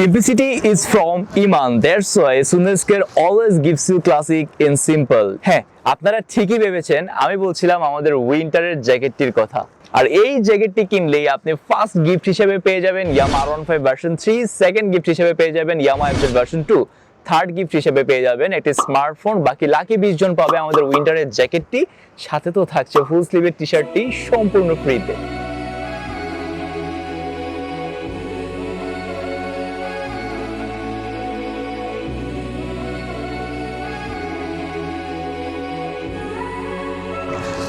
Simplicity is from Iman. That's why Sunesker always gives you classic in simple. হ্যাঁ আপনারা ঠিকই ভেবেছেন। আমি বলছিলাম আমাদের উইন্টারের জ্যাকেটটির কথা। আর এই জ্যাকেটটি কিনলেই আপনি ফার্স্ট গিফট হিসেবে পেয়ে যাবেন Yamaha R one five version three second gift হিসেবে পেয়ে যাবেন Yamaha FZ version two third gift হিসেবে পেয়ে যাবেন একটি স্মার্টফোন বাকি লাকি বিশ জন পাবে আমাদের উইন্টারের জ্যাকেটটি সাথে তো থাকছে ফুল স্লিভের টি শার্টটি সম্পূর্ণ ফ্রিতে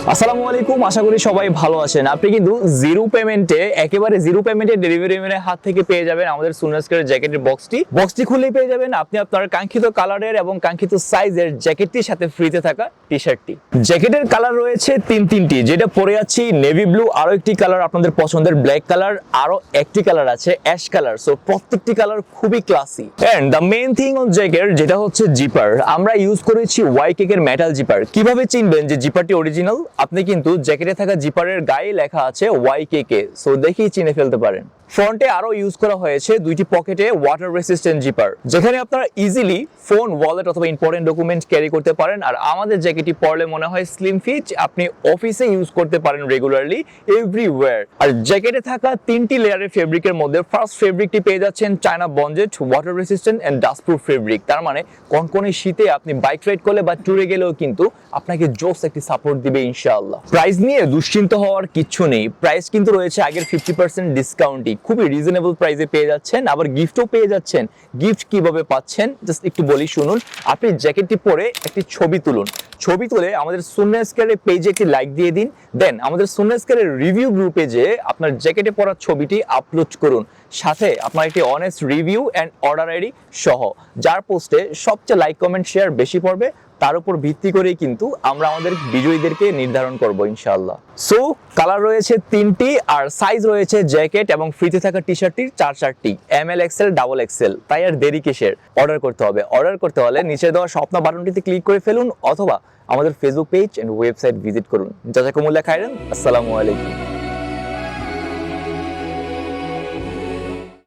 আসসালামু আলাইকুম, আশা করি সবাই ভালো আছেন। আপনি কিন্তু জিরো পেমেন্টে, একেবারে জিরো পেমেন্টে ডেলিভারি ম্যানের হাত থেকে পেয়ে যাবেন আমাদের সুনাস্কারের জ্যাকেটের বক্সটি বক্সটি খুললেই পেয়ে যাবেন আপনি আপনার কাঙ্ক্ষিত কালারের এবং কাঙ্ক্ষিত সাইজের জ্যাকেটটির সাথে ফ্রিতে থাকা টি। শার্টটি জ্যাকেটের কালার রয়েছে তিন তিনটি, যেটা পরে আছি নেভি ব্লু আরও একটি কালার আপনাদের পছন্দের ব্ল্যাক কালার আরও একটি কালার আছে অ্যাশ কালার সো প্রত্যেকটি কালার খুবই classy and the main thing on jacket যেটা হচ্ছে জিপার আমরা ইউজ করেছি ওয়াই কেকের মেটাল জিপার কীভাবে চিনবেন যে জিপারটি অরিজিনাল আপনি কিন্তু জ্যাকেটে থাকা জিপারের গায়ে লেখা আছে ওয়াই কে কে সো দেখেই চিনে ফেলতে পারেন। ফ্রন্টে আরও ইউজ করা হয়েছে দুইটি পকেটে ওয়াটার রেসিস্ট্যান্ট জিপার যেখানে আপনারা ইজিলি ফোন ওয়ালেট অথবা ইম্পর্টেন্ট ডকুমেন্ট ক্যারি করতে পারেন। আর আমাদের জ্যাকেটটি পরলে মনে হয় স্লিম ফিট আপনি অফিসে ইউজ করতে পারেন রেগুলারলি এভরিওয়্যার আর জ্যাকেটে থাকা তিনটি লেয়ারের ফেব্রিকের মধ্যে ফার্স্ট ফেব্রিকটি পেয়ে যাচ্ছেন China বঞ্জেট water resistant and dustproof fabric তার মানে কনকনে শীতে আপনি বাইক রাইড করলে বা ট্যুরে গেলেও কিন্তু আপনাকে জোস একটি সাপোর্ট দিবে ইনশাআল্লাহ। প্রাইস নিয়ে দুশ্চিন্ত হওয়ার কিচ্ছু নেই। প্রাইস কিন্তু রয়েছে আগের ফিফটি পার্সেন্ট ডিসকাউন্টই খুবই রিজনেবল প্রাইসে পেয়ে যাচ্ছেন, আবার গিফটও পেয়ে যাচ্ছেন। গিফট কীভাবে পাচ্ছেন? জাস্ট একটু বলি শুনুন। আপনি জ্যাকেটটি পরে একটি ছবি তুলুন। ছবি তুলে আমাদের সুন্নাস্কারের পেজে একটি লাইক দিয়ে দিন। দেন আমাদের সুন্নাস্কারের রিভিউ গ্রুপে যে আপনার জ্যাকেটে পরা ছবিটি আপলোড করুন। সাথে আপনার একটি honest review and order ID সহ। যার পোস্টে সবচেয়ে লাইক কমেন্ট শেয়ার বেশি পড়বে, তার উপর ভিত্তি করেই কিন্তু আমরা আমাদের বিজয়ীদেরকে নির্ধারণ করব ইনশাআল্লাহ। সো কালার রয়েছে তিনটি আর সাইজ রয়েছে জ্যাকেট এবং ফ্রিতে থাকা টি শার্টটির চার চারটি। M L XL double XL তাই আর দেরি কিসের? অর্ডার করতে হবে। অর্ডার করতে হলে নিচে দেওয়া স্বপ্ন বাটনটিতে ক্লিক করে ফেলুন অথবা আমাদের Facebook page and website visit করুন। জাজাকুমুল্লাহ খাইরান আসসালামু আলাইকুম।